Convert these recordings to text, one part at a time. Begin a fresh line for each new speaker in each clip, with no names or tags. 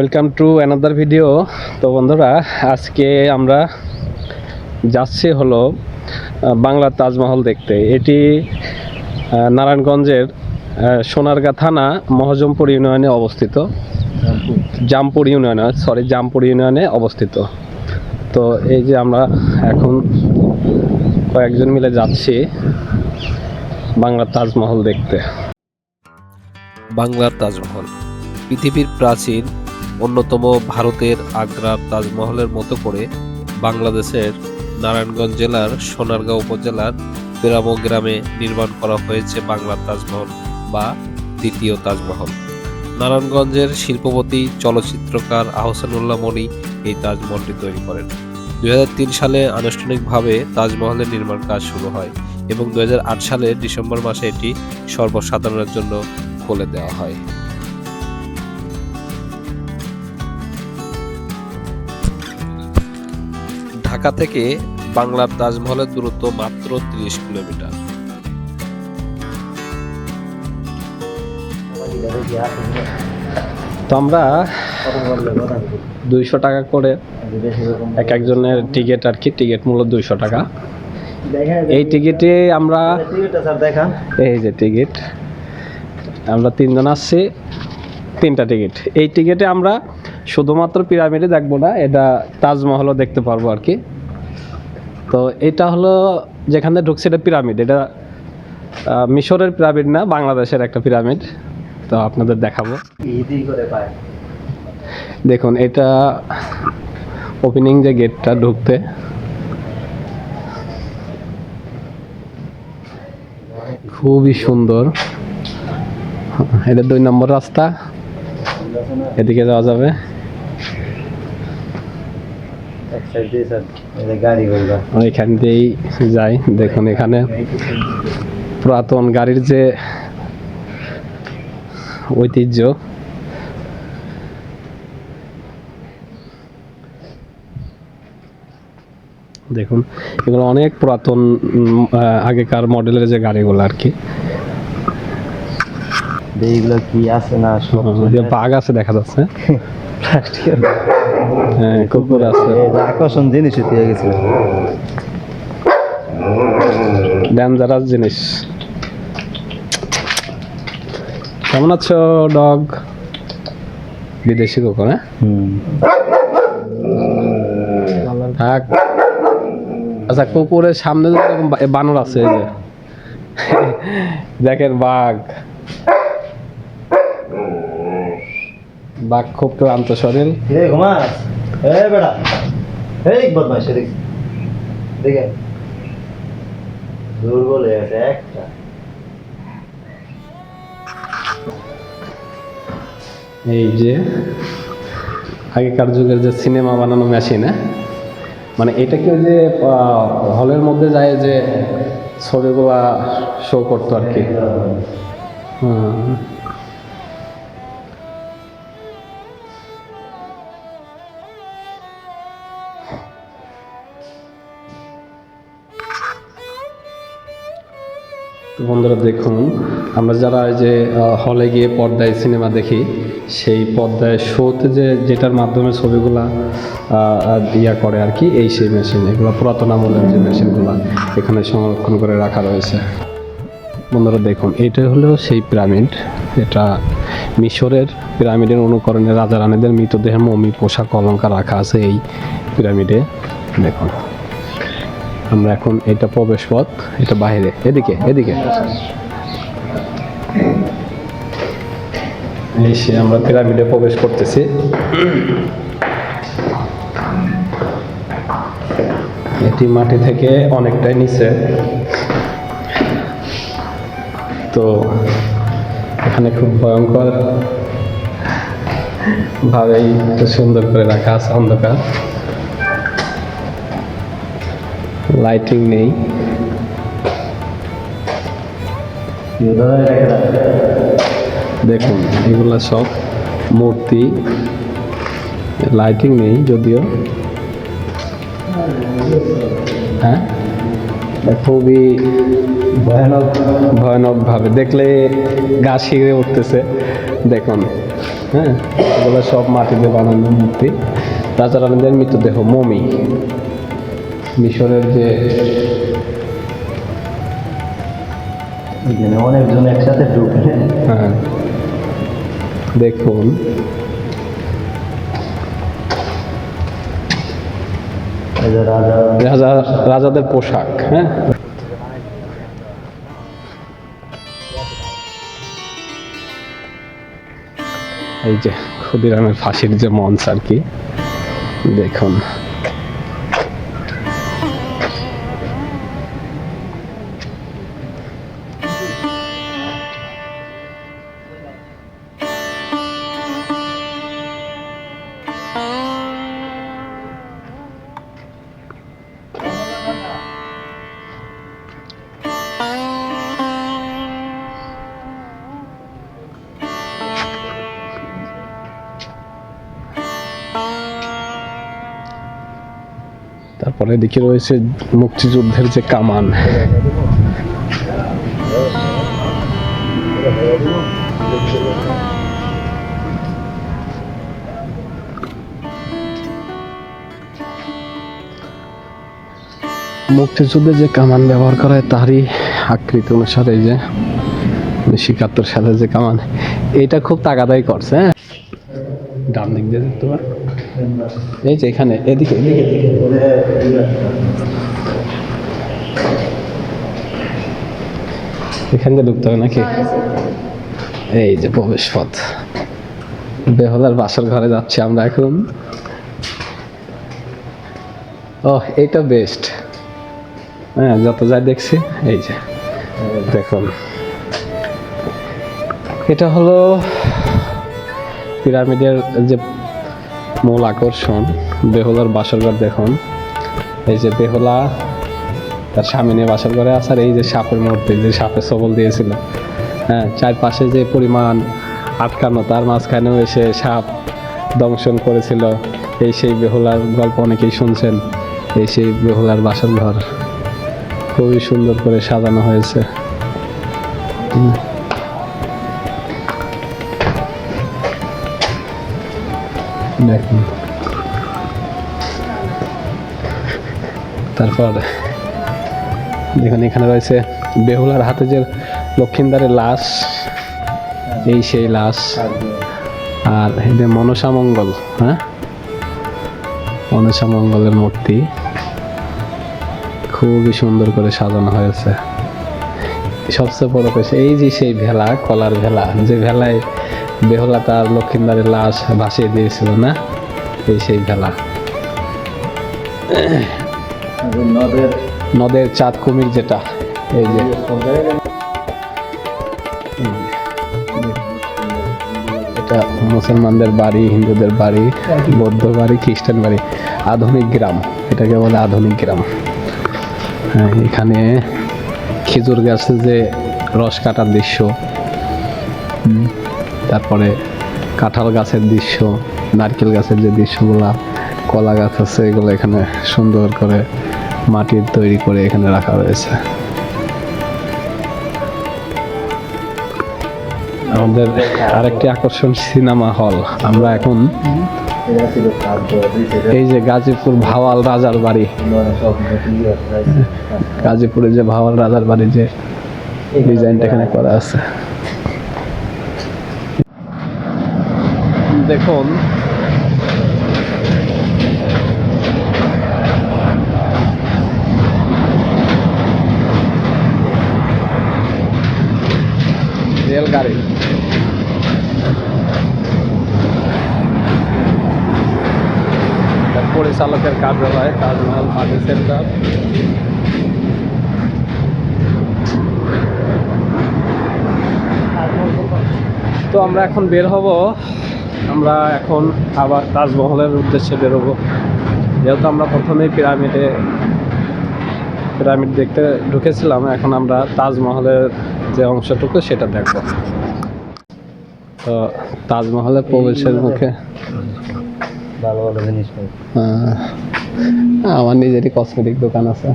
Welcome to another video তো বন্ধুরা, আজকে আমরা যাচ্ছি হলো বাংলার তাজমহল দেখতে। এটি নারায়ণগঞ্জের সোনারগাঁ থানা, মহাজমপুর ইউনিয়নে অবস্থিত। জামপুর ইউনিয়নে সরি জামপুর ইউনিয়নে অবস্থিত। তো এই যে আমরা এখন কয়েকজন মিলে যাচ্ছি বাংলার তাজমহল দেখতে।
বাংলার তাজমহল, পৃথিবীর প্রাচীন অন্যতম ভারতের আগ্রার তাজমহলের মতো করে বাংলাদেশের নারায়ণগঞ্জ জেলার সোনারগাঁও উপজেলার গ্রাম গ্রামে নির্মাণ করা হয়েছে বাংলার তাজমহল বা দ্বিতীয় তাজমহল। নারায়ণগঞ্জের শিল্পপতি, চলচ্চিত্রকার আহসানুল্লাহ মনি এই তাজমহলটি তৈরি করেন। দু হাজার তিন সালে আনুষ্ঠানিকভাবে তাজমহলের নির্মাণ কাজ শুরু হয় এবং দু হাজার আট সালে ডিসেম্বর মাসে এটি সর্বসাধারণের জন্য খুলে দেওয়া হয়। ঢাকা থেকে বাংলার তাজমহলের দূরত্ব মাত্র ত্রিশ কিলোমিটার।
তো আমরা দুইশো টাকা করে এক একজনের টিকিট আর কি টিকিট মূল্য দুইশো টাকা। এই টিকিটে আমরা এই যে টিকিট আমরা তিনজন আসছি, তিনটা টিকিট এই টিকিটে আমরা শুধুমাত্র পিরামিডে দেখব না, এটা তাজমহলও দেখতে পারব আর কি। তো এটা হলো যেখানে ঢুকছে এটা পিরামিড। এটা মিশরের পিরামিড না, বাংলাদেশের একটা পিরামিড। তো আপনাদের দেখাবো। দেখুন, এটা ওপেনিং যে গেটটা ঢুকতে। খুবই সুন্দর। এটা দুই নম্বর রাস্তা। এদিকে যাওয়া যাবে। এখান দিয়েই যাই। দেখুন এখানে পুরাতন গাড়ির যে ঐতিহ্য দেখুন এগুলো অনেক পুরাতন আগেকার মডেলের যে গাড়িগুলো আর কি।
এইগুলো কি আছে না
বাঘ আছে দেখা যাচ্ছে। হ্যাঁ কুকুর আছে।
আকর্ষণ জিনিস হয়ে গেছিল
ডেঞ্জারাস জিনিস। কেমন আছো ডগ? বিদেশি কুকুর হ্যাঁ? থাক। আচ্ছা কুকুরের সামনে বানর আছে এই যে। দেখেন বাঘ। খুব ক্লান্ত শরীর।
রে ঘুমাস। এ বেটা। এই বদমাইশ দেখে দুর্বল হয়ে গেছে একটা।
এই যে আগেকার যুগের যে সিনেমা বানানো মেশিন হ্যাঁ? মানে এটা কি ওই যে হলের মধ্যে যায় যে ছবিগুলা শো করতো আর কি? হুম। বন্ধুরা দেখুন, আমরা যারা যে হলে গিয়ে পর্দায় সিনেমা দেখি, সেই পর্দায় শোতে যে যেটার মাধ্যমে ছবিগুলা ইয়া করে আর কি, এই সেই মেশিন এগুলো পুরাতন আমলের যে মেশিনগুলো এখানে সংরক্ষণ করে রাখা রয়েছে। বন্ধুরা দেখুন, এটা হলো সেই পিরামিড এটা মিশরের পিরামিডের অনুকরণে রাজা রানীদের মৃতদেহের মমি পোশাক অলঙ্কার রাখা আছে এই পিরামিডে দেখুন। আমরা এখন এটা প্রবেশ পথ এটা বাইরে এদিকে এদিকে। এসে আমরা পিরামিডে প্রবেশ করতেছি। এটি মাটি থেকে অনেকটাই নিচে। তো এখানে খুব ভয়ঙ্কর ভাবেই সুন্দর করে রাখা আছে অন্ধকার। লাইটিং নেই। দেখুন এগুলা সব মূর্তি। লাইটিং নেই যদিও। হ্যাঁ? খুবই
ভয়ানক।
ভয়ানক ভাবে দেখলে গা শিড়ে উঠতেছে। দেখুন হ্যাঁ? এগুলো সব মাটিতে বানানো মূর্তি। রাজা রানীদের মৃতদেহ মমি। মিশরের যে
অনেকজন একসাথে ঢুকে
হ্যাঁ। দেখুন।
রাজা
রাজাদের পোশাক হ্যাঁ? এই যে ক্ষুদিরামের ফাঁসির যে মঞ্চ আর কি দেখুন। তারপরে এদিকে রয়েছে মুক্তিযুদ্ধের যে কামান। মুক্তিযুদ্ধে যে কামান ব্যবহার করা হয়, তারই আকৃতি অনুসারে যে উনিশশো একাত্তর সালে যে কামান, এটা খুব তাগাদাই করছে হ্যাঁ? ডান দিক দিয়ে দেখতে এই যে এখানে, এদিকে। এখান দিয়ে ঢুকতে হবে নাকি? এই যে প্রবেশ পথ বেহলার বাসার ঘরে যাচ্ছি আমরা এখন। ও এটা বেস্ট হ্যাঁ যত যাই দেখছি, এই যে, দেখুন। এটা হলো পিরামিডের যে মূল আকর্ষণ, বেহুলার বাসর ঘর দেখুন। এই যে বেহুলা, তার স্বামী নিয়ে বাসর ঘরে আছে, আর এই যে সাপের মূর্তি, যে সাপের সবল দিয়েছিল। হ্যাঁ চারপাশে যে পরিমাণ আটকানো, তার মাঝখানেও এসে সাপ দংশন করেছিল। এই সেই বেহুলার গল্প অনেকেই শুনছেন। এই সেই বেহুলার বাসর ঘর। খুবই সুন্দর করে সাজানো হয়েছে। দেখুন। তারপর দেখুন, এখানে রয়েছে বেহুলার হাতে যে লক্ষিন্দারের লাশ, এই সেই লাশ। আর এদের মনসা মঙ্গল হ্যাঁ? মনসা মঙ্গলের মূর্তি। খুবই সুন্দর করে সাজানো হয়েছে। সবচেয়ে বড় কথা এই যে সেই ভেলা, কলার ভেলা, যে ভেলায় বেহুলা তার লক্ষিন্দারের লাশ ভাসিয়ে দিয়েছিল না? এই সেই ভেলা
নদের
নদের চাঁদ কুমির যেটা এই যে। এটা মুসলমানদের বাড়ি হিন্দুদের বাড়ি বৌদ্ধ বাড়ি খ্রিস্টান বাড়ি। আধুনিক গ্রাম এটাকে বলে আধুনিক গ্রাম। হ্যাঁ এখানে খেজুর গাছে যে রস কাটার দৃশ্য তারপরে কাঁঠাল গাছের দৃশ্য, নারকেল গাছের যে দৃশ্যগুলা, কলা গাছ আছে, এগুলো এখানে সুন্দর করে মাটির তৈরি করে এখানে রাখা রয়েছে। আমাদের আরেকটি আকর্ষণ সিনেমা হল। আমরা এখন এই যে গাজীপুর ভাওয়াল রাজার বাড়ি। গাজীপুরে যে ভাওয়াল রাজার বাড়ি যে ডিজাইনটা এখানে করা আছে। দেখুন। রেলগাড়ি পরিচালকের কার্যালয় তাজমহল পার্টি সেন্টার। তো আমরা এখন বের হব আমরা এখন আবার তাজমহলের উদ্দেশ্যে বেরোবো। যেহেতু আমরা প্রথমেই পিরামিডে পিরামিড দেখতে ঢুকেছিলাম এখন আমরা তাজমহলের যে অংশটুকু সেটা দেখব। তো তাজমহলের প্রবেশের মুখে
ভালো ভালো জিনিস
আমার নিজেরই কসমেটিক দোকান আছে।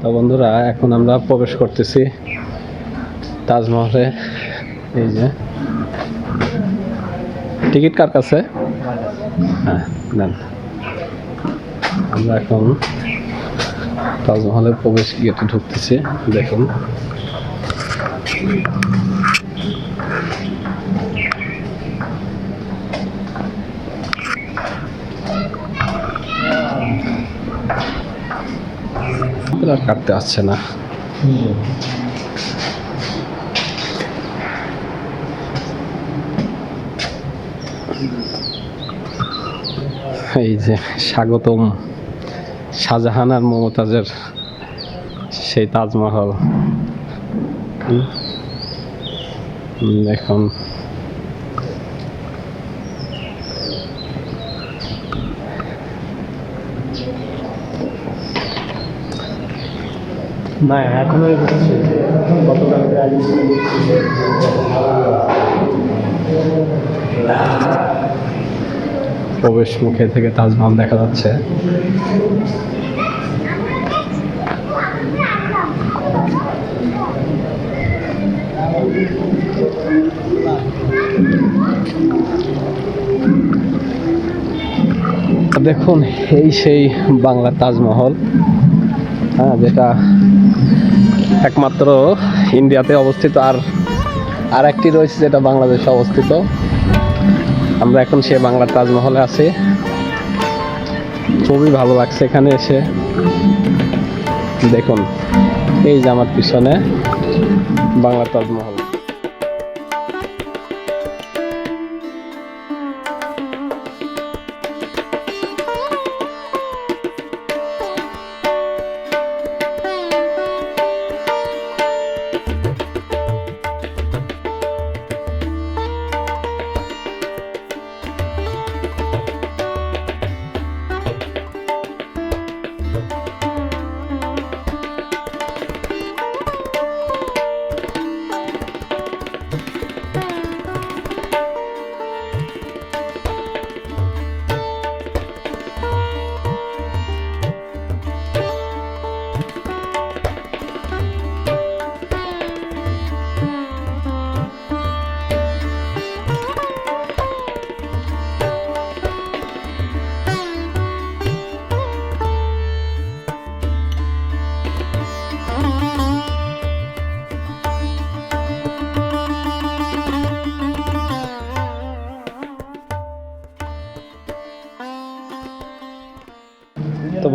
তো বন্ধুরা এখন আমরা প্রবেশ করতেছি। তাজমহলে, এই যে। টিকিট কার কাছে? হ্যাঁ আমরা এখন তাজমহলের প্রবেশ গেটে ঢুকতেছি, দেখুন। আর কাটতে আসছে না। এই যে স্বাগতম শাহজাহান আর মমতাজের সেই তাজমহল। দেখুন
না এখনও গতকালকে
প্রবেশ মুখে থেকে তাজমহল দেখা যাচ্ছে। দেখুন, এই সেই বাংলার তাজমহল হ্যাঁ যেটা একমাত্র ইন্ডিয়াতে অবস্থিত। আর আর একটি রয়েছে যেটা বাংলাদেশে অবস্থিত। আমরা এখন সে বাংলার তাজমহলে আছি। খুবই ভালো লাগছে এখানে এসে। দেখুন, এই যে আমার পিছনে বাংলার তাজমহল।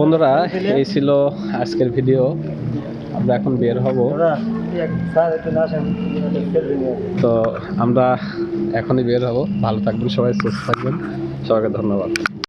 বন্ধুরা, এই ছিল আজকের ভিডিও। আমরা এখন বের হব। তো আমরা এখনই বের হব। ভালো থাকবেন সবাই, সুস্থ থাকবেন। সবাইকে ধন্যবাদ।